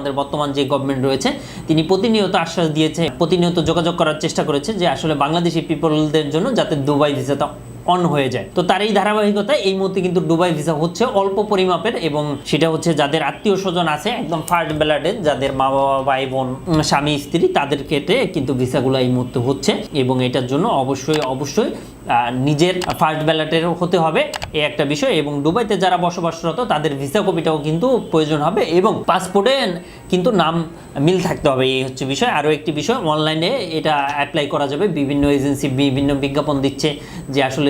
আমাদের বর্তমান যে গভর্নমেন্ট রয়েছে, তিনি প্রতিনিয়ত আশ্বাস দিয়েছে প্রতিনিয়ত যোগাযোগ করার চেষ্টা করেছে যে আসলে বাংলাদেশি পিপলদের জন্য যাতে দুবাই ভিসাটা অন হয়ে যায়। তো তার এই ধারাবাহিকতায় এই মুহূর্তে কিন্তু দুবাই ভিসা হচ্ছে অল্প পরিমাপের এবং সেটা হচ্ছে যাদের আত্মীয় স্বজন আছে, একদম ফার্স্ট ব্লাডের যাদের মা বাবা ভাই বোন স্বামী, স্ত্রী, তাদের ক্ষেত্রে কিন্তু ভিসাগুলো এই মুহূর্তে হচ্ছে এবং এটার জন্য অবশ্যই অবশ্যই নিজের ফার্স্ট ব্যালটের হতে হবে এই একটা বিষয় এবং দুবাইতে যারা বসবাসরত তাদের ভিসা কপিটাও কিন্তু প্রয়োজন হবে এবং পাসপোর্টে কিন্তু নাম মিল থাকতে হবে, এই হচ্ছে বিষয়। আরও একটি বিষয় অনলাইনে এটা অ্যাপ্লাই করা যাবে, বিভিন্ন এজেন্সি বিভিন্ন বিজ্ঞাপন দিচ্ছে যে আসলে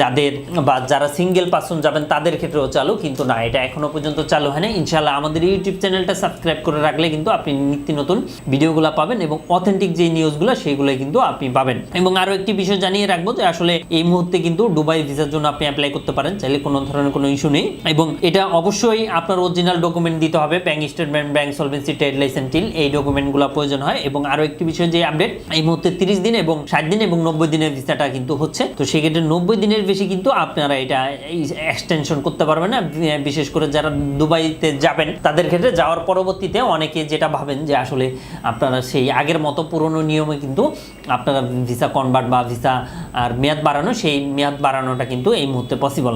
যাদের বা যারা সিঙ্গেল পার্সন যাবেন, তাদের ক্ষেত্রেও চালু, কিন্তু না, এটা এখনও পর্যন্ত চালু হয়নি। ইনশাল্লাহ আমাদের ইউটিউব চ্যানেলটা সাবস্ক্রাইব করে রাখলে কিন্তু আপনি নিত্য নতুন ভিডিওগুলো পাবেন এবং অথেন্টিক যে নিউজগুলো সেইগুলো কিন্তু আপনি পাবেন। এবং আরও একটি বিষয় জানিয়ে রাখব যে আসলে এই মুহূর্তে কিন্তু দুবাই ভিসার জন্য আপনি অ্যাপ্লাই করতে পারেন, চাইলে কোনো ধরনের কোনো ইস্যু নেই। এবং এটা অবশ্যই আপনার অরিজিনাল ডকুমেন্ট দিতে হবে bank statement bank solvency trade licence till এই ডকুমেন্টগুলো প্রয়োজন হয়। এবং আরও একটি বিষয় যে আপডেট এই মুহূর্তে তিরিশ দিন এবং ষাট দিন এবং নব্বই দিনের ভিসাটা কিন্তু হচ্ছে। তো সেক্ষেত্রে নব্বই দিনের বেশি কিন্তু আপনারা এটা এক্সটেনশন করতে পারবেন না। বিশেষ করে যারা দুবাইতে যাবেন, তাদের ক্ষেত্রে যাওয়ার পরবর্তীতে অনেকে যেটা ভাবেন যে আসলে আপনারা সেই আগের মতো পুরনো নিয়মে কিন্তু আপনারা ভিসা কনভার্ট বা ভিসা আর মেয়াদ বাড়ানো, সেই মেয়াদ বাড়ানোটা কিন্তু এই মুহূর্তে পসিবল